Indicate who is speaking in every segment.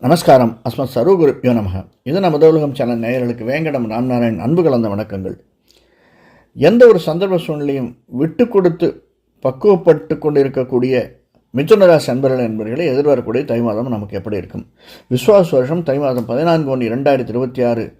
Speaker 1: நமஸ்காரம். அஸ்மத் சர்வகுரு யோனமக இது நம்ம உலகம் சேனல் நேயர்களுக்கு வேங்கடம் ராம்நாராயண் அன்பு கலந்த வணக்கங்கள். எந்த ஒரு சந்தர்ப்ப சூழ்நிலையும் விட்டு கொடுத்து பக்குவப்பட்டு கொண்டு இருக்கக்கூடிய மிதுனராசி அன்பர்கள் என்பவர்களை எதிர்வரக்கூடிய தை மாதம் நமக்கு எப்படி இருக்கும்? விஸ்வாச வருஷம் தை மாதம் பதினான்கு ஒன்று இரண்டாயிரத்தி இருபத்தி ஆறு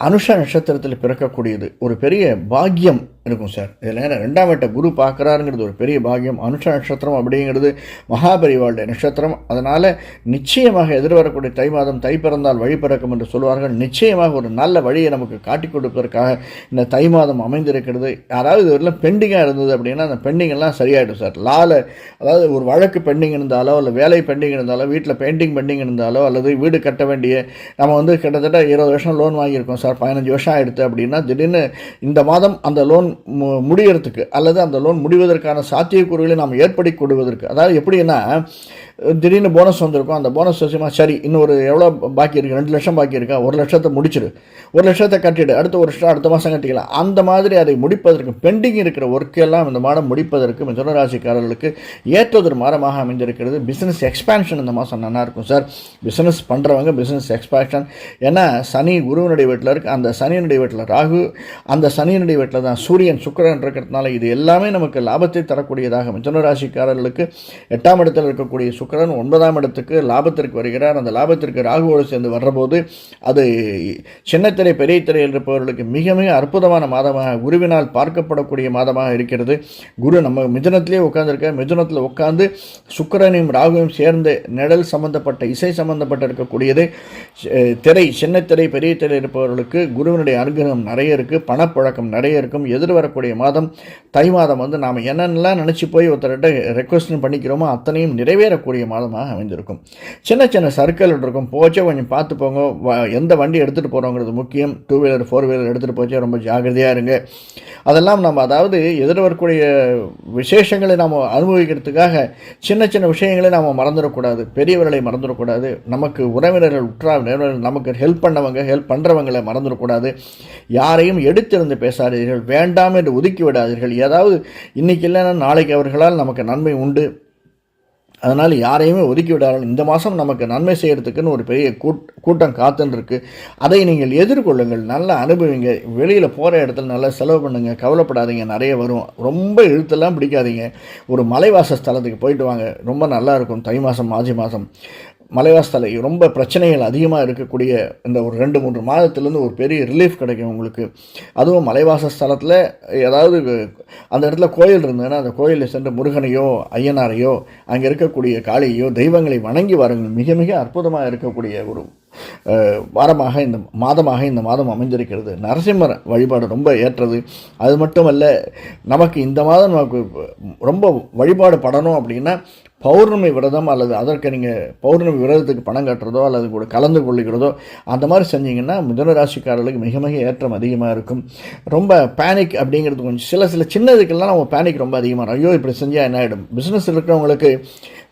Speaker 1: அனுஷ நட்சத்திரத்தில் பிறக்கக்கூடியது. ஒரு பெரிய பாக்கியம் இருக்கும் சார். இதில் ஏன்னா ரெண்டாம் வீட்டை குரு பார்க்குறாருங்கிறது ஒரு பெரிய பாக்கியம். அனுஷ நட்சத்திரம் அப்படிங்கிறது மகாபரிவாளுடைய நட்சத்திரம். அதனால் நிச்சயமாக எதிர்வரக்கூடிய தை மாதம் தை பிறந்தால் வழி பிறக்கும் என்று சொல்வார்கள். நிச்சயமாக ஒரு நல்ல வழியை நமக்கு காட்டிக் கொடுப்பதற்காக இந்த தை மாதம் அமைந்திருக்கிறது. யாராவது இதுவரையிலும் பெண்டிங்காக இருந்தது அப்படின்னா அந்த பெண்டிங்கெல்லாம் சரியாயிடும் சார். லால அதாவது ஒரு வழக்கு பெண்டிங் இருந்தாலோ இல்லை வேலை பெண்டிங் இருந்தாலோ வீட்டில் பெயிண்டிங் பெண்டிங் இருந்தாலோ அல்லது வீடு கட்ட வேண்டிய நம்ம வந்து கிட்டத்தட்ட இருபது வருஷம் லோன் வாங்கியிருக்கோம் சார். பதினஞ்சு வருஷம் ஆகிடுது அப்படின்னா திடீர்னு இந்த மாதம் அந்த லோன் மு அல்லது அந்த லோன் முடிவதற்கான சாத்தியக்கூறுகளை நாம் ஏற்படுத்தி கொடுவதற்கு. அதாவது எப்படின்னா திடீர்னு போனஸ் வந்திருக்கும். அந்த போனஸ் விஷயமா சரி இன்னொரு எவ்வளோ பாக்கி இருக்குது ரெண்டு லட்சம் பாக்கி இருக்கா? ஒரு லட்சத்தை முடிச்சிடு ஒரு லட்சத்தை கட்டிடு. அடுத்த ஒரு வருஷம் அடுத்த மாதம் கட்டிக்கலாம். அந்த மாதிரி அதை முடிப்பதற்கு பெண்டிங் இருக்கிற ஒர்க்கெல்லாம் இந்த மாதம் முடிப்பதற்கு மிதுனராசிக்காரர்களுக்கு ஏற்றதொரு மாதமாக அமைந்திருக்கிறது. பிஸ்னஸ் எக்ஸ்பேன்ஷன் இந்த மாதம் நல்லா இருக்கும் சார் பிஸ்னஸ் பண்ணுறவங்க பிஸ்னஸ் எக்ஸ்பேன்ஷன் ஏன்னா சனி குருவனுடைய வீட்டில் இருக்குது அந்த சனியனுடைய வீட்டில் ராகு அந்த சனியனுடைய வீட்டில் தான் சூரியன் சுக்கிரன் இருக்கிறதுனால இது எல்லாமே நமக்கு லாபத்தை தரக்கூடியதாக மிதுனராசிக்காரர்களுக்கு எட்டாம் இடத்தில் இருக்கக்கூடிய சுக்கிரன் ஒன்பதாம் இடத்துக்கு லாபத்திற்கு வருகிறார். அந்த லாபத்திற்கு ராகுவோடு சேர்ந்து வர்றபோது அது சின்னத்திரை பெரிய திரை இருப்பவர்களுக்கு மிக மிக அற்புதமான மாதமாக குருவினால் பார்க்கப்படக்கூடிய மாதமாக இருக்கிறது. குரு நம்ம மிதுனத்திலே உட்காந்துருக்க மிதுனத்தில் உட்காந்து சுக்கிரனையும் ராகுவையும் சேர்ந்து நிழல் சம்பந்தப்பட்ட இசை சம்பந்தப்பட்ட இருக்கக்கூடியது. திரை சின்னத்திரை பெரிய திரை இருப்பவர்களுக்கு குருவினுடைய அனுகிரகம் நிறைய இருக்குது பணப்பழக்கம் நிறைய இருக்கும். எதிர்வரக்கூடிய மாதம் தை மாதம் வந்து நாம் என்னென்னலாம் நினச்சி போய் ஒருத்தர்கிட்ட ரெக்வஸ்ட் பண்ணிக்கிறோமோ அத்தனையும் நிறைவேறக்கூடிய மாதமாக அமைந்திருக்கும். சின்ன சின்ன சர்க்கிள் இருக்கும். போச்சே கொஞ்சம் பார்த்து போங்க. வ- எந்த வண்டி எடுத்துகிட்டு போகிறோங்கிறது முக்கியம். டூ வீலர் ஃபோர் வீலர் எடுத்துகிட்டு போச்சே ரொம்ப ஜாகிரதையாக இருங்க. அதெல்லாம் நம்ம அதாவது எதிர் வரக்கூடிய விசேஷங்களை நாம் அனுபவிக்கிறதுக்காக சின்ன சின்ன விஷயங்களை நாம் மறந்துடக்கூடாது. பெரியவர்களை மறந்துடக்கூடாது. நமக்கு உறவினர்கள் உற்றாவினர்கள் நமக்கு ஹெல்ப் பண்ணவங்க ஹெல்ப் பண்ணுறவங்களை மறந்துடக்கூடாது. யாரையும் எடுத்திருந்து பேசாதீர்கள். வேண்டாம் என்று ஒதுக்கி விடாதீர்கள். ஏதாவது இன்றைக்கி இல்லைன்னா நாளைக்கு அவர்களால் நமக்கு நன்மை உண்டு. அதனால் யாரையுமே ஒதுக்கி விடாமல் இந்த மாதம் நமக்கு நன்மை செய்கிறதுக்குன்னு ஒரு பெரிய கூட் கூட்டம் காத்துன்னு அதை நீங்கள் எதிர்கொள்ளுங்கள். நல்லா அனுபவிங்க. வெளியில் போகிற இடத்துல நல்லா செலவு பண்ணுங்க. கவலைப்படாதீங்க. நிறைய வரும். ரொம்ப இழுத்தெல்லாம் பிடிக்காதீங்க. ஒரு மலைவாச ஸ்தலத்துக்கு போயிட்டு வாங்க. ரொம்ப நல்லாயிருக்கும் தை மாதம் மாசி மாதம். மலைவாசத்தலை ரொம்ப பிரச்சனைகள் அதிகமாக இருக்கக்கூடிய இந்த ஒரு ரெண்டு மூன்று மாதத்துலேருந்து ஒரு பெரிய ரிலீஃப் கிடைக்கும் உங்களுக்கு. அதுவும் மலைவாச ஸ்தலத்தில் ஏதாவது அந்த இடத்துல கோயில் இருந்ததுன்னா அந்த கோயிலில் சென்று முருகனையோ ஐயனாரையோ அங்கே இருக்கக்கூடிய காளியையோ தெய்வங்களை வணங்கி வாருங்கள். மிக மிக அற்புதமாக இருக்கக்கூடிய ஒரு வாரமாக இந்த மாதமாக இந்த மாதம் அமைஞ்சிருக்கிறது நரசிம்மர் வழிபாடு ரொம்ப ஏற்றது. அது மட்டுமல்ல நமக்கு இந்த மாதம் நமக்கு ரொம்ப வழிபாடு படணும் அப்படின்னா பௌர்ணமி விரதம் அல்லது அதற்கு நீங்கள் பௌர்ணமி விரதத்துக்கு பணம் கட்டுறதோ அல்லது கூட கலந்து கொள்ளுகிறதோ அந்த மாதிரி செஞ்சீங்கன்னா மிதன ராசிக்காரர்களுக்கு மிக மிக ஏற்றம் அதிகமாக இருக்கும். ரொம்ப பேனிக் அப்படிங்கிறது கொஞ்சம் சில சில சின்னதுக்கெல்லாம் நம்ம பேனிக் ரொம்ப அதிகமாக இருக்கும். ஐயோ இப்படி செஞ்சால் என்ன ஆகிடும் பிஸ்னஸ் இருக்கிறவங்களுக்கு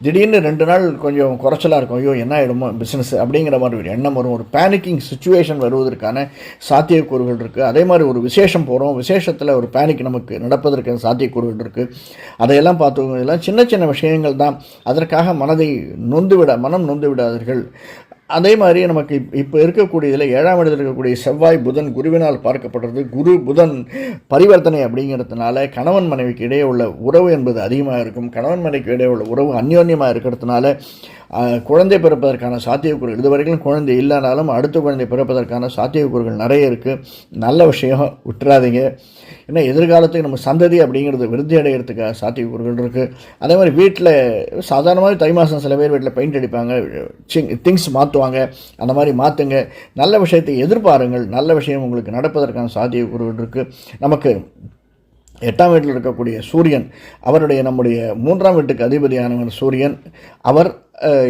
Speaker 1: திடீர்னு ரெண்டு நாள் கொஞ்சம் குறைச்சலாக இருக்கும். ஐயோ என்ன ஆகிடுமோ பிஸ்னஸ் அப்படிங்கிற மாதிரி ஒரு எண்ணம் வரும். ஒரு பேனிக்கிங் சுச்சுவேஷன் வருவதற்கான சாத்தியக்கூறுகள் இருக்குது அதே மாதிரி ஒரு விசேஷம் போகிறோம் விசேஷத்தில் ஒரு பேனிக் நமக்கு நடப்பதற்கான சாத்தியக்கூறுகள் இருக்குது அதையெல்லாம் பார்த்துக்கோங்க இதெல்லாம் சின்ன சின்ன விஷயங்கள் தான். அதற்காக மனதை நொந்து விட மனம் நொந்து விடாதீர்கள் அதே மாதிரி நமக்கு இப்போ இருக்கக்கூடியதில் ஏழாம் இடத்தில் இருக்கக்கூடிய செவ்வாய் புதன் குருவினால் பார்க்கப்படுறது. குரு புதன் பரிவர்த்தனை அப்படிங்கிறதுனால கணவன் மனைவிக்கு இடையே உள்ள உறவு என்பது அதிகமாக இருக்கும். கணவன் மனைவிக்கு இடையே உள்ள உறவு அந்யோன்யமாக இருக்கிறதுனால குழந்தை பிறப்பதற்கான சாத்தியக்கூறுகள் இதுவரைக்கும் குழந்தை இல்லைனாலும் அடுத்த குழந்தை பிறப்பதற்கான சாத்தியக்கூறுகள் நிறைய இருக்குது நல்ல விஷயம் விட்டுறாதீங்க ஏன்னா எதிர்காலத்துக்கு நம்ம சந்ததி அப்படிங்கிறது விருத்தி அடைகிறதுக்காக சாத்தியக்கூறுகள் இருக்குது அதே மாதிரி வீட்டில் சாதாரணமாக தை மாதம் சில பேர் வீட்டில் பெயிண்ட் அடிப்பாங்க திங்ஸ் மாற்றுவாங்க அந்த மாதிரி மாற்றுங்க நல்ல விஷயத்தை எதிர்பாருங்கள் நல்ல விஷயம் உங்களுக்கு நடப்பதற்கான சாத்தியக்கூறுகள் இருக்குது நமக்கு எட்டாம் வீட்டில் இருக்கக்கூடிய சூரியன் அவருடைய நம்முடைய மூன்றாம் வீட்டுக்கு அதிபதியானவர் சூரியன். அவர்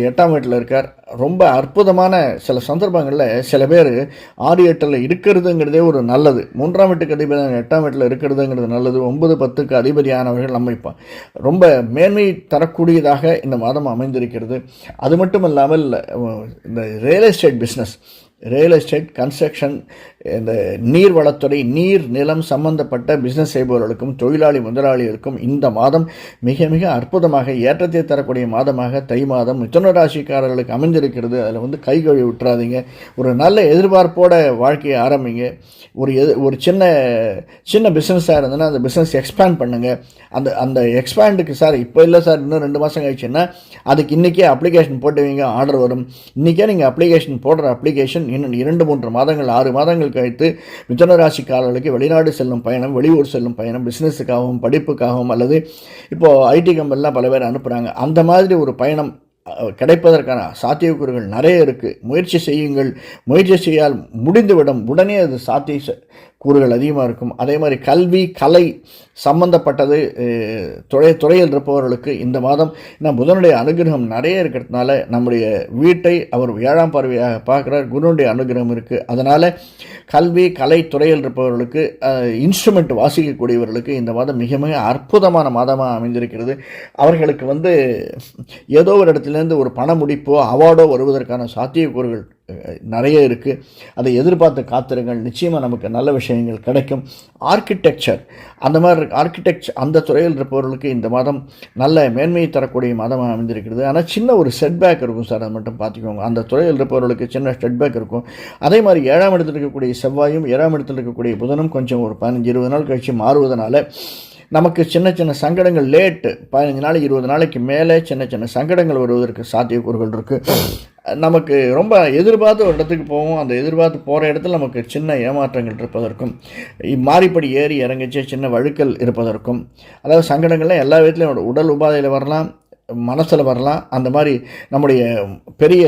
Speaker 1: எட்டாம் வீட்டில் இருக்கார். ரொம்ப அற்புதமான சில சந்தர்ப்பங்களில் சில பேர் ஆறு எட்டில் இருக்கிறதுங்கிறதே ஒரு நல்லது. மூன்றாம் வீட்டுக்கு அதிபதியான எட்டாம் வீட்டில் இருக்கிறதுங்கிறது நல்லது. ஒன்பது பத்துக்கு அதிபதியானவர்கள் நம்மை ரொம்ப மேன்மை தரக்கூடியதாக இந்த மாதம் அமைந்திருக்கிறது. அது மட்டும் இல்லாமல் இந்த real estate business real estate construction இந்த நீர்வளத்துறை நீர் நிலம் சம்பந்தப்பட்ட பிஸ்னஸ் செய்பவர்களுக்கும் தொழிலாளி முதலாளிகளுக்கும் இந்த மாதம் மிக மிக அற்புதமாக ஏற்றத்தை தரக்கூடிய மாதமாக தை மாதம் மிதுன ராசிக்காரர்களுக்கு அமைஞ்சிருக்கிறது அதில் வந்து கை கழுவி விட்டுறாதீங்க. ஒரு நல்ல எதிர்பார்ப்போட வாழ்க்கையை ஆரம்பிங்க. ஒரு எது ஒரு சின்ன சின்ன பிஸ்னஸாக இருந்ததுன்னா அந்த பிஸ்னஸ் எக்ஸ்பேண்ட் பண்ணுங்கள் அந்த அந்த எக்ஸ்பேண்டுக்கு சார் இப்போ இல்லை சார் இன்னும் ரெண்டு மாதம் கழிச்சுன்னா அதுக்கு இன்றைக்கே அப்ளிகேஷன் போட்டுவீங்க ஆர்டர் வரும். இன்றைக்கே நீங்கள் அப்ளிகேஷன் போடுற அப்ளிகேஷன் இன்னும் இரண்டு மூன்று மாதங்கள் ஆறு மாதங்கள் கழித்து மிதுன ராசிக்காரர்களுக்கு வெளிநாடு செல்லும் பயணம் வெளியூர் செல்லும் பயணம் பிஸ்னஸுக்காகவும் படிப்புக்காகவும் அல்லது இப்போது ஐடி கம்பெனிலாம் பல பேர் அனுப்புகிறாங்க அந்த மாதிரி ஒரு பயணம் கிடைப்பதற்கான சாத்தியக்கூறுகள் நிறைய இருக்குது முயற்சி செய்யுங்கள். முயற்சி செய்யால் முடிந்துவிடும். உடனே அது சாத்திய கூறுகள் அதிகமாக இருக்கும். அதே மாதிரி கல்வி கலை சம்பந்தப்பட்டது துறை துறையில் இருப்பவர்களுக்கு இந்த மாதம் நான் புதனுடைய அனுகிரகம் நிறைய இருக்கிறதுனால நம்முடைய வீட்டை அவர் ஏழாம் பார்வையாக பார்க்குறார். குருனுடைய அனுகிரகம் இருக்குது அதனால் கல்வி கலை துறையில் இருப்பவர்களுக்கு இன்ஸ்ட்ருமெண்ட் வாசிக்கக்கூடியவர்களுக்கு இந்த மாதம் மிக மிக அற்புதமான மாதமாக அமைந்திருக்கிறது. அவர்களுக்கு வந்து ஏதோ ஒரு இடத்துலேருந்து ஒரு பண முடிப்போ அவார்டோ வருவதற்கான சாத்தியக்கூறுகள் நிறைய இருக்குது அதை எதிர்பார்த்து காத்திருங்கள். நிச்சயமாக நமக்கு நல்ல விஷயங்கள் கிடைக்கும். ஆர்கிடெக்சர் அந்த மாதிரி ஆர்கிடெக்சர் அந்த துறையில் இருப்பவர்களுக்கு இந்த மாதம் நல்ல மேன்மையை தரக்கூடிய மாதமாக அமைந்திருக்கிறது. ஆனால் சின்ன ஒரு செட்பேக் இருக்கும் சார். அது மட்டும் பார்த்துக்கோங்க. அந்த துறையில் இருப்பவர்களுக்கு சின்ன செட்பேக் இருக்கும். அதே மாதிரி ஏழாம் இடத்தில் இருக்கக்கூடிய செவ்வாயும் ஏழாம் இடத்தில் இருக்கக்கூடிய புதனும் கொஞ்சம் ஒரு பதினஞ்சு இருபது நாள் கழித்து மாறுவதனால நமக்கு சின்ன சின்ன சங்கடங்கள் லேட்டு. பதினஞ்சு நாளைக்கு இருபது நாளைக்கு மேலே சின்ன சின்ன சங்கடங்கள் வருவதற்கு சாத்தியக்கூறுகள் இருக்குது நமக்கு ரொம்ப எதிர்பார்த்து ஒரு இடத்துக்கு போவோம். அந்த எதிர்பார்த்து போகிற இடத்துல நமக்கு சின்ன ஏமாற்றங்கள் இருப்பதற்கும் மாறிப்படி ஏறி இறங்கிச்சு சின்ன வழுக்கல் இருப்பதற்கும். அதாவது சங்கடங்கள்லாம் எல்லா விதத்துலையும் உடல் உபாதையில் வரலாம் மனசில் வரலாம். அந்த மாதிரி நம்முடைய பெரிய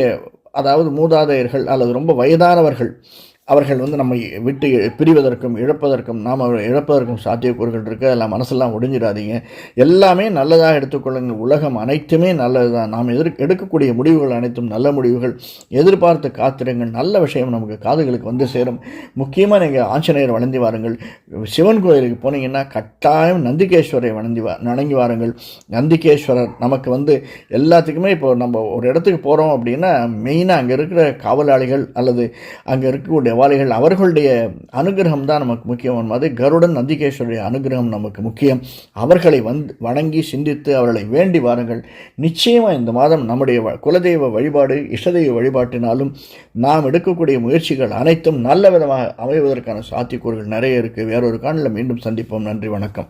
Speaker 1: அதாவது மூதாதையர்கள் அல்லது ரொம்ப வயதானவர்கள் அவர்கள் வந்து நம்மை விட்டு பிரிவதற்கும் இழப்பதற்கும் நாம் இழப்பதற்கும் சாத்தியக்கூறுகள் இருக்குது அதெல்லாம் மனசெல்லாம் ஒடிஞ்சிடாதீங்க. எல்லாமே நல்லதாக எடுத்துக்கொள்ளுங்கள். உலகம் அனைத்துமே நல்லது தான் நாம் எதிர் எடுக்கக்கூடிய முடிவுகள் அனைத்தும் நல்ல முடிவுகள். எதிர்பார்த்து காத்திருங்கள். நல்ல விஷயம் நமக்கு காதுகளுக்கு வந்து சேரும். முக்கியமாக நீங்கள் ஆஞ்சநேயர் வணங்கி வாருங்கள். சிவன் கோயிலுக்கு போனீங்கன்னா கட்டாயம் நந்திகேஸ்வரை வணங்கி வா வணங்கி வாருங்கள். நந்திகேஸ்வரர் நமக்கு வந்து எல்லாத்துக்குமே இப்போ நம்ம ஒரு இடத்துக்கு போகிறோம் அப்படின்னா மெயினாக அங்கே இருக்கிற காவலாளிகள் அல்லது அங்கே இருக்கக்கூடிய வாளிகள் அவர்களுடைய அனுகிரகம் தான் நமக்கு முக்கியம். அது கருடன் நந்திகேஸ்வருடைய அனுகிரகம் நமக்கு முக்கியம். அவர்களை வந்து வணங்கி சிந்தித்து அவர்களை வேண்டி வாருங்கள். நிச்சயமாக இந்த மாதம் நம்முடைய வ- குலதெய்வ வழிபாடு இஷ்டதெய்வ வழிபாட்டினாலும் நாம் எடுக்கக்கூடிய முயற்சிகள் அனைத்தும் நல்ல விதமாக அமைவதற்கான சாத்தியக்கூறுகள் நிறைய இருக்குது வேறொரு காணலில் மீண்டும் சந்திப்போம். நன்றி வணக்கம்.